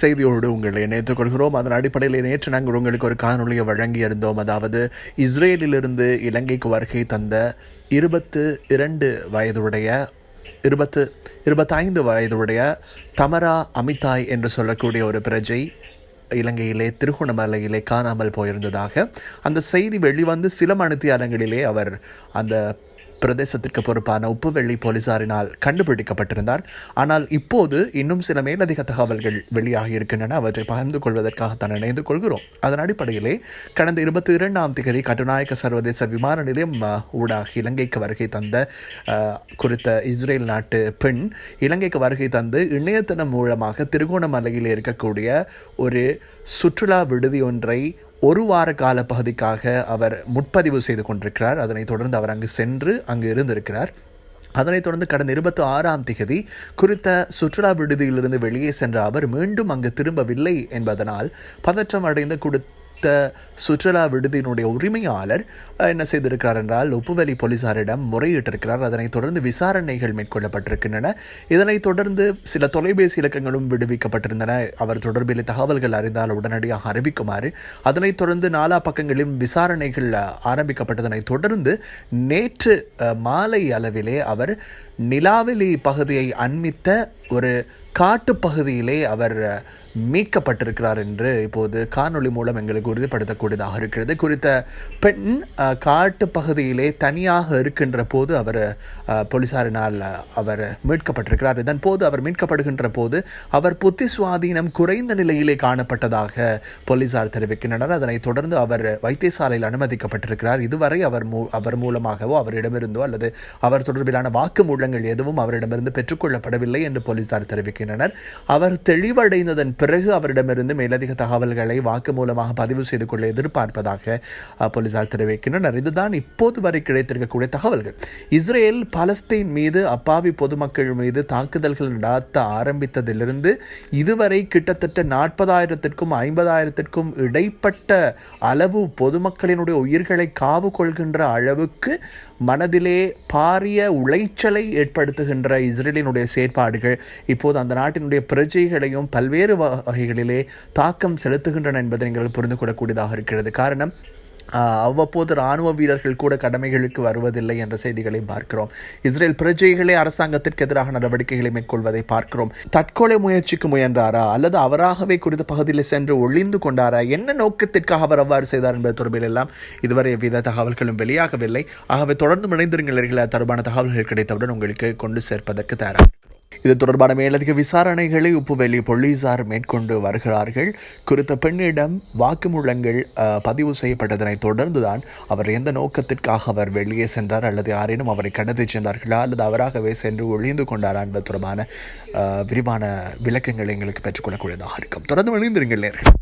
செய்தியோடு உங்களை இணைத்துக் கொள்கிறோம். அதன் அடிப்படையில் நேற்று நாங்கள் உங்களுக்கு ஒரு காணொலியை வழங்கியிருந்தோம் அதாவது இஸ்ரேலிலிருந்து இலங்கைக்கு வருகை தந்த இருபத்து இரண்டு வயதுடைய இருபத்து இருபத்தைந்து வயதுடைய தமரா அமிதாய் என்று சொல்லக்கூடிய ஒரு பிரஜை இலங்கையிலே திருகோணமலையிலே காணாமல் போயிருந்ததாக. அந்த செய்தி வெளிவந்து சில மணித்தியாலங்களிலே அவர் அந்த பிரதேசத்திற்கு பொறுப்பான உப்புவெள்ளி போலீசாரினால் கண்டுபிடிக்கப்பட்டிருந்தார். ஆனால் இப்போது இன்னும் சில மேலதிக தகவல்கள் வெளியாகி இருக்கின்றன. அவற்றை பகிர்ந்து கொள்வதற்காக தான் இணைந்து கொள்கிறோம். அதன் அடிப்படையிலே கடந்த இருபத்தி இரண்டாம் தேதி கட்டுநாயக்க சர்வதேச விமான நிலையம் ஊடாக இலங்கைக்கு வருகை தந்த குறித்த இஸ்ரேல் நாட்டு பெண் இலங்கைக்கு வருகை தந்து இணையதளம் மூலமாக திருகோணமலையில் இருக்கக்கூடிய ஒரு சுற்றுலா விடுதி ஒன்றை ஒரு வார கால பகுதிக்காக அவர் முற்பதிவு செய்து கொண்டிருக்கிறார். அதனைத் தொடர்ந்து அவர் அங்கு சென்று அங்கு இருந்திருக்கிறார். அதனைத் தொடர்ந்து கடந்த இருபத்தி ஆறாம் திகதி குறித்த சுற்றுலா விடுதியிலிருந்து வெளியே சென்ற அவர் மீண்டும் அங்கு திரும்பவில்லை என்பதனால் பதற்றம் அடைந்த கொடுத்த சுற்றுலா விடுதியினுடைய உரிமையாளர் என்ன செய்திருக்கிறார் என்றால் உப்புவலி போலீசாரிடம் முறையிட்டிருக்கிறார். அதனைத் தொடர்ந்து விசாரணைகள் மேற்கொள்ளப்பட்டிருக்கின்றன. இதனைத் தொடர்ந்து சில தொலைபேசி இலக்கங்களும் விடுவிக்கப்பட்டிருந்தன. அவர் தொடர்பில் தகவல்கள் அறிந்தால் உடனடியாக அறிவிக்குமாறு. அதனைத் தொடர்ந்து நாலா பக்கங்களிலும் விசாரணைகள் ஆரம்பிக்கப்பட்டதனைத் தொடர்ந்து நேற்று மாலை அளவிலே அவர் நிலாவெளி பகுதியை அண்மித்த ஒரு காட்டுப் பகுதியிலே அவர் மீட்கப்பட்டிருக்கிறார் என்று இப்போது காணொளி மூலம் எங்களுக்கு உறுதிப்படுத்தக்கூடியதாக இருக்கிறது. குறித்த பெண் அஹ், காட்டுப் பகுதியிலே தனியாக இருக்கின்ற போது அவர் போலீசாரினால் அவர் மீட்கப்பட்டிருக்கிறார். இதன் போது அவர் மீட்கப்படுகின்ற போது அவர் புத்தி சுவாதீனம் குறைந்த நிலையிலே காணப்பட்டதாக போலீசார் தெரிவிக்கின்றனர். அதனைத் தொடர்ந்து அவர் வைத்தியசாலையில் அனுமதிக்கப்பட்டிருக்கிறார். இதுவரை அவர் மூ அவர் மூலமாகவோ அவரிடமிருந்தோ அல்லது அவர் தொடர்பிலான வாக்குமூலங்கள் எதுவும் அவரிடமிருந்து பெற்றுக்கொள்ளப்படவில்லை என்று போலீசார் தெரிவிக்கின்றனர். அவர் தெளிவடைந்ததன் பிறகு அவரிடமிருந்து மேலதிக தகவல்களை வாக்குமூலமாக பதிவு செய்து கொள்ள எதிர்பார்ப்பதாக போலீசார் தெரிவிக்கின்றனர். இதுதான் இப்போது வரை கிடைத்திருக்கக்கூடிய தகவல்கள். இஸ்ரேல் பலஸ்தீன் மீது அப்பாவி பொதுமக்கள் மீது தாக்குதல்கள் நடாத்த ஆரம்பித்ததிலிருந்து இதுவரை கிட்டத்தட்ட நாற்பதாயிரத்திற்கும் ஐம்பதாயிரத்திற்கும் இடைப்பட்ட அளவு பொதுமக்களினுடைய உயிர்களை காவு கொள்கின்ற அளவுக்கு மனதிலே பாரிய உளைச்சலை ஏற்படுத்துகின்ற இஸ்ரேலினுடைய செயற்பாடுகள் இப்போது அந்த நாட்டினுடைய பிரஜைகளையும் பல்வேறு வகைகளிலே தாக்கம் செலுத்துகின்றன என்பதை நீங்கள் புரிந்து கொள்ளக்கூடியதாக இருக்கிறது. காரணம் அவ்வப்போது இராணுவ வீரர்கள் கூட கடமைகளுக்கு வருவதில்லை என்ற செய்திகளையும் பார்க்கிறோம். இஸ்ரேல் பிரஜைகளே அரசாங்கத்திற்கு எதிராக நடவடிக்கைகளை மேற்கொள்வதை பார்க்கிறோம். தற்கொலை முயற்சிக்கு முயன்றாரா? அல்லது அவராகவே குறித்த பகுதியில் சென்று ஒளிந்து கொண்டாரா? என்ன நோக்கத்திற்காக அவர் அவ்வாறு செய்தார் என்பது தொடர்பில் எல்லாம் இதுவரை எவ்வித தகவல்களும் வெளியாகவில்லை. ஆகவே தொடர்ந்து இணைந்திருங்கள் தொடர்பான தகவல்கள் கிடைத்தவுடன் உங்களுக்கு கொண்டு சேர்ப்பதற்கு தயாராக இது தொடர்பான மேலதிக விசாரணைகளை உப்புவெளி போலீசார் மேற்கொண்டு வருகிறார்கள். குறித்த பெண்ணிடம் வாக்குமூலங்கள் பதிவு செய்யப்பட்டதனைத் தொடர்ந்துதான் அவர் எந்த நோக்கத்திற்காக அவர் வெளியே சென்றார் அல்லது யாரேனும் அவரை கடந்து சென்றார்களா அல்லது அவராகவே சென்று ஒழிந்து கொண்டாரா என்பது தொடர்பான விரிவான விளக்கங்களை எங்களுக்கு பெற்றுக்கொள்ளக்கூடியதாக இருக்கும். தொடர்ந்து இணைந்திருங்கள் நேர்கள்